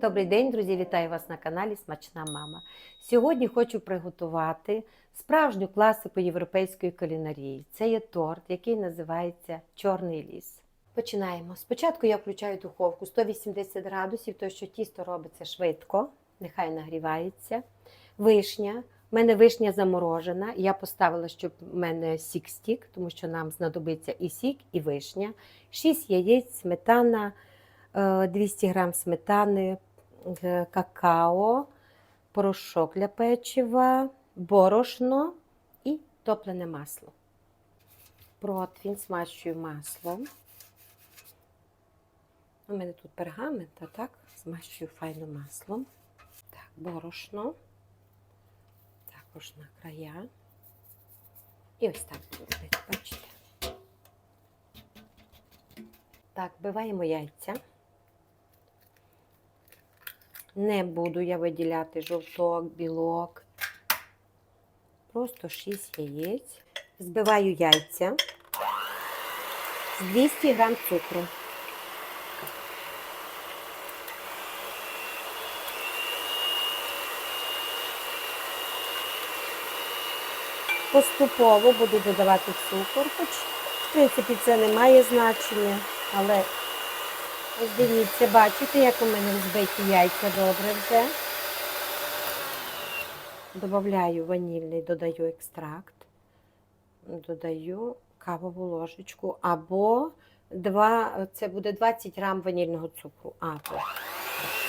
Добрий день, друзі! Вітаю вас на каналі Смачна Мама. Сьогодні хочу приготувати справжню класику європейської кулінарії. Це є торт, який називається Чорний ліс. Починаємо. Спочатку я включаю духовку 180 градусів, тому що тісто робиться швидко, нехай нагрівається. Вишня. У мене вишня заморожена. Я поставила, щоб в мене сік стік, тому що нам знадобиться і сік, і вишня. 6 яєць, сметана, е, 200 грам сметани, е, какао, порошок для печива, борошно і топлене масло. Противень смащую маслом. У мене тут пергамент, а так змащую файно маслом. Так, борошно. Також на края. І ось так робити, бачите? Так, вбиваємо яйця. Не буду я виділяти жовток, білок. Просто 6 яєць. Збиваю яйця з 200 грам цукру. Поступово буду додавати цукор, хоч, в принципі, це не має значення, але ось дивіться, бачите, як у мене збиті яйця добре вже. Добавляю ванільний, додаю екстракт, додаю кавову ложечку або 2, це буде 20 грам ванільного цукру. Або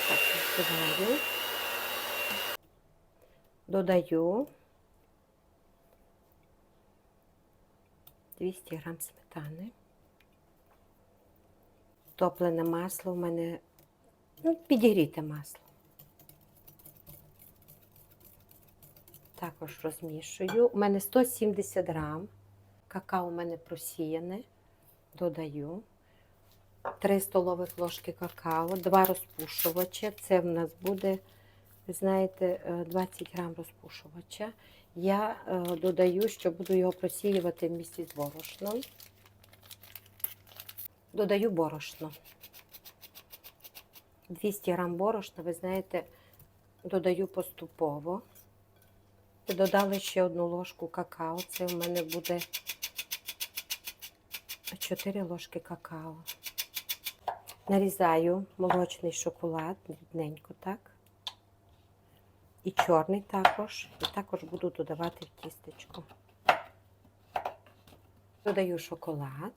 так, додаю. Додаю 200 грам сметани. Топлене масло у мене, ну, підігріте масло. Також розмішую. У мене 170 грам. Какао у мене просіяне. Додаю 3 столових ложки какао, 2 розпушувача. Це в нас буде, ви знаєте, е, 20 грам розпушувача. Я е, додаю, що буду його просіювати в місці з борошном. Додаю борошно. 200 грам борошна, ви знаєте, додаю поступово. Додали ще одну ложку какао. Це в мене буде 4 ложки какао. Нарізаю молочний шоколад, дрібненько так. І чорний також. І також буду додавати в тістечко. Додаю шоколад.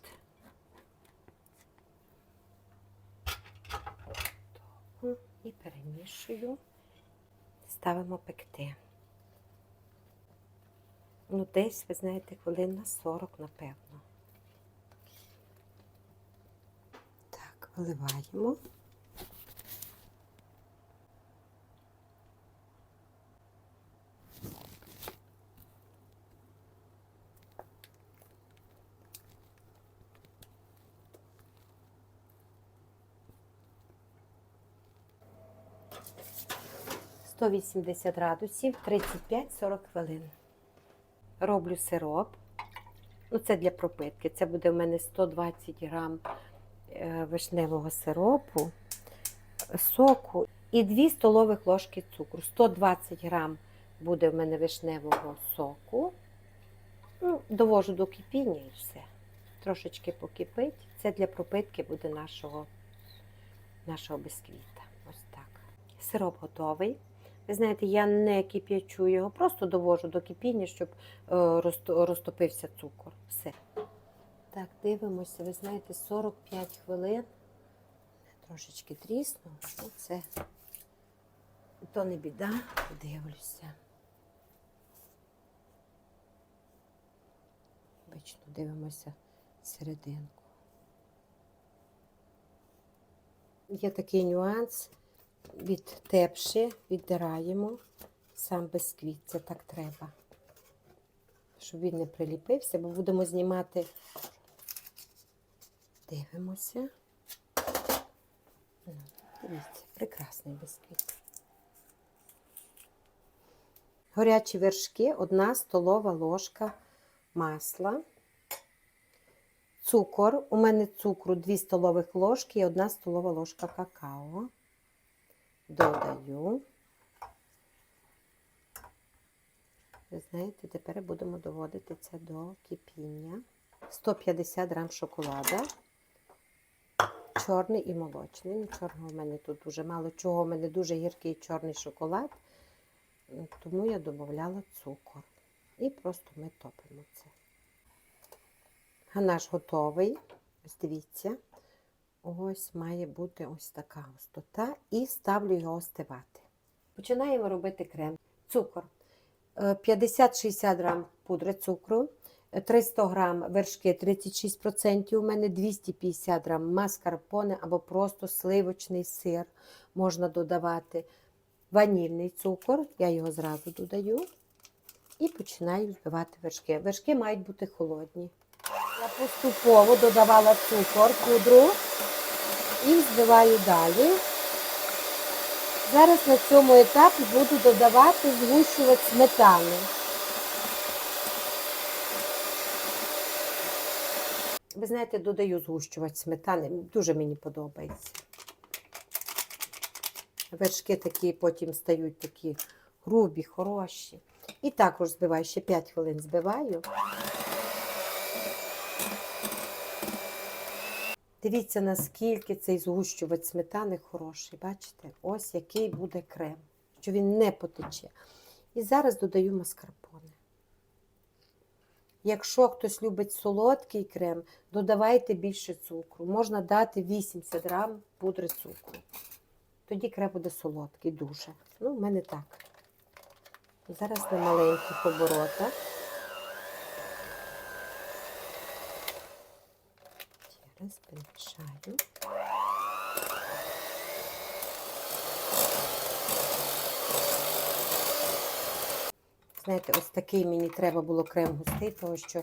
І перемішую. Ставимо пекти. Ну, десь, ви знаєте, хвилин на 40, напевно. Так, виливаємо. Сто вісімдесят градусів, 35-40 хвилин. Роблю сироп. Ну, це для пропитки. Це буде в мене 120 грам е, вишневого сиропу, соку і 2 столових ложки цукру. 120 грам буде в мене вишневого соку. Ну, Довожу до кипіння і все. Трошечки покипить. Це для пропитки буде нашого, нашого бисквіта. Ось так. Сироп готовий. Ви знаєте, я не кип'ячу його, просто довожу до кипіння, щоб е, розтопився цукор. Все. Так, дивимося, ви знаєте, 45 хвилин. Трошечки тріснув. Ну, це то не біда, дивлюся. Обично дивимося серединку. Є такий нюанс від тепші віддираємо сам бисквіт, це так треба. Щоб він не приліпився, бо будемо знімати. Дивимося. Ну, Дивіться, прекрасний бисквіт. Горячі вершки, одна столова ложка масла. Цукор. У мене цукру 2 столових ложки і 1 столова ложка какао. Додаю. Знаєте, тепер будемо доводити це до кипіння. 150 грам шоколада. Чорний і молочний. Ну, чорного в мене тут дуже мало. Чого в мене дуже гіркий чорний шоколад, тому я додавала цукор. І просто ми топимо це. Ганаш готовий. Ось дивіться. Ось має бути ось така густота. І ставлю його остивати. Починаємо робити крем. Цукор. Е, 50-60 грам пудри цукру, е, 300 грам вершки 36%, у мене 250 грам маскарпоне або просто сливочний сир можна додавати. Ванільний цукор, я його зразу додаю. І починаю збивати вершки. Вершки мають бути холодні. Я поступово додавала цукор, пудру і збиваю далі. Зараз на цьому етапі буду додавати згущувач сметани. Ви знаєте, додаю згущувач сметани. Дуже мені подобається. Вершки такі потім стають такі грубі, хороші. І також збиваю, ще 5 хвилин збиваю. Дивіться, наскільки цей згущувач сметани хороший. Бачите? Ось який буде крем, що він не потече. І зараз додаю маскарпоне. Якщо хтось любить солодкий крем, додавайте більше цукру. Можна дати 80 грам пудри цукру. Тоді крем буде солодкий дуже. Ну, в мене так. Зараз на маленьких оборотах. Зараз. Знаєте, ось такий мені треба було крем густий, тому що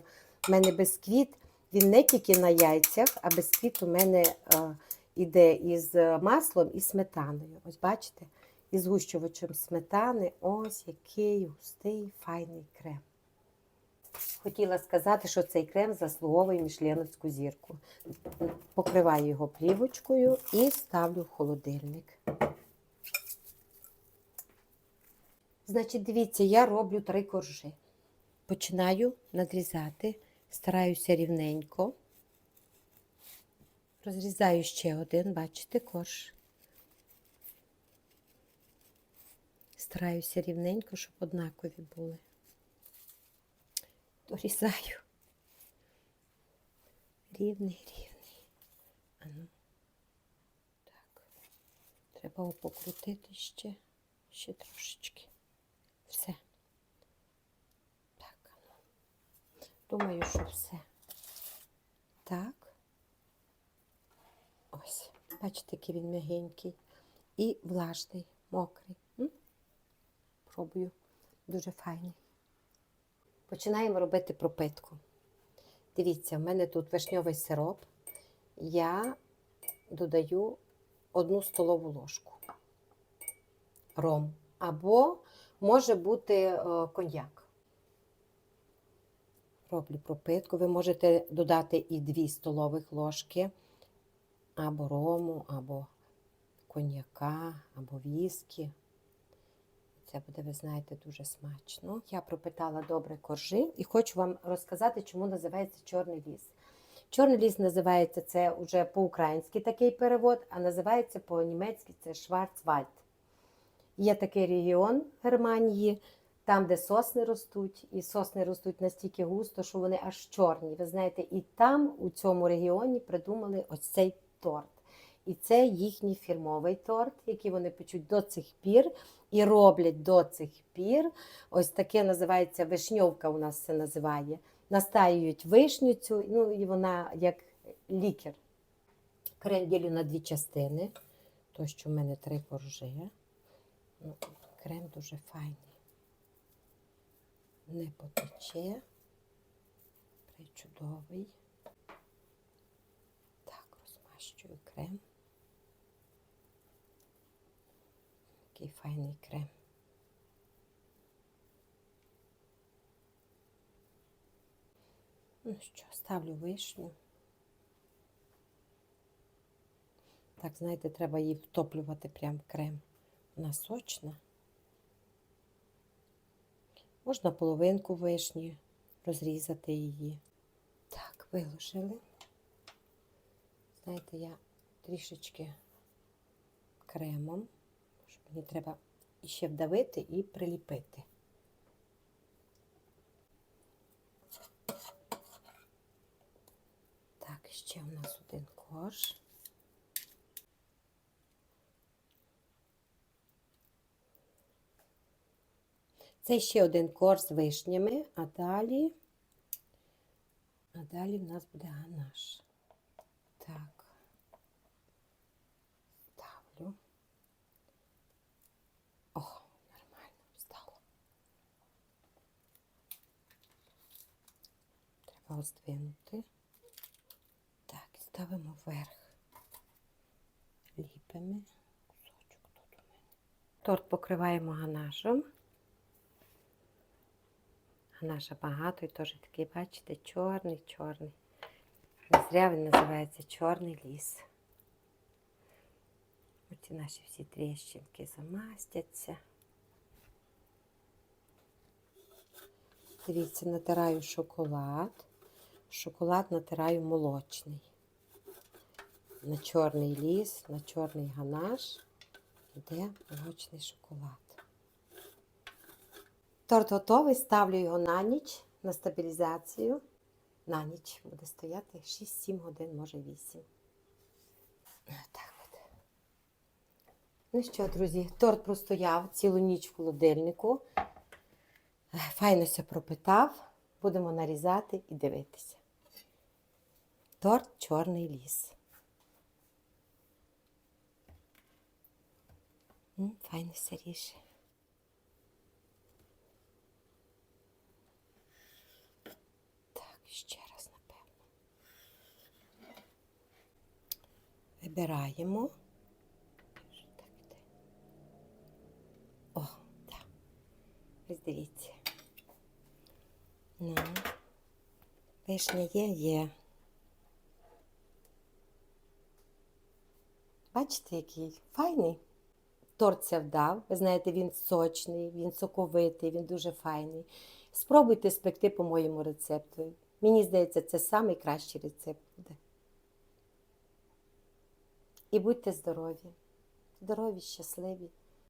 в мене бисквіт, він не тільки на яйцях, а бисквіт у мене е, іде із маслом і сметаною. Ось бачите? Із згущувачем сметани. Ось який густий, файний крем. Хотіла сказати, що цей крем заслуговує мішленовську зірку. Покриваю його плівочкою і ставлю в холодильник. Значить, дивіться, я роблю три коржі. Починаю надрізати, стараюся рівненько. Розрізаю ще один, бачите, корж. Стараюся рівненько, щоб однакові були. Дорізаю. Рівний, рівний. Ану. Так. Треба покрутити ще, ще трошечки. Все. Так, ану. Думаю, що все. Так. Ось. Бачите, який він м'ягенький. І влажний, мокрий. М? Пробую. Дуже файний. Починаємо робити пропитку. Дивіться, в мене тут вишньовий сироп. Я додаю одну столову ложку ром. Або може бути е, коньяк. Роблю пропитку. Ви можете додати і 2 столових ложки або рому, або коньяка, або віскі. Це буде, ви знаєте, дуже смачно. Я пропитала добре коржи і хочу вам розказати, чому називається чорний ліс. Чорний ліс називається це вже по-українськи такий перевод, а називається по-німецьки це Шварцвальд. Є такий регіон Германії, там, де сосни ростуть, і сосни ростуть настільки густо, що вони аж чорні. Ви знаєте, і там, у цьому регіоні, придумали ось цей торт. І це їхній фірмовий торт, який вони печуть до цих пір і роблять до цих пір. Ось таке називається вишньовка, у нас це називає. Настаюють вишню цю, ну і вона як лікер. Крем ділю на дві частини. То, що в мене три коржи. Ну, крем дуже файний. Не потече. Причудовий. Так, розмащую крем. Такий файний крем. Ну що, ставлю вишню. Так, знаєте, треба її втоплювати прям крем. Вона сочна. Можна половинку вишні, розрізати її. Так, виложили. Знаєте, я трішечки кремом мені треба іще вдавити і приліпити. Так, ще у нас один корж. Це ще один корж з вишнями, а далі, а далі в нас буде ганаш. Так, ставлю. О, нормально стало. Треба роздвинути. Так, ставимо вверх. Ліпимо кусочок тут у мене. Торт покриваємо ганашем. Ганаша багато і теж такий, бачите, чорний, чорний. Не зря він називається чорний ліс. Оці наші всі тріщинки замастяться. Дивіться, натираю шоколад. Шоколад натираю молочний. На чорний ліс, на чорний ганаш йде молочний шоколад. Торт готовий, ставлю його на ніч на стабілізацію. На ніч буде стояти 6-7 годин, може 8. Так от. Ну що, друзі, торт простояв цілу ніч в холодильнику. Файно все пропитав. Будемо нарізати і дивитися. Торт Чорний ліс. Файно все ріже. Так, ще раз, напевно. Вибираємо. О, так. Ось дивіться. Ну, вишня є, є. Бачите, який файний. Торт це вдав. Ви знаєте, він сочний, він соковитий, він дуже файний. Спробуйте спекти по моєму рецепту. Мені здається, це найкращий рецепт буде. І будьте здорові. Здорові, щасливі.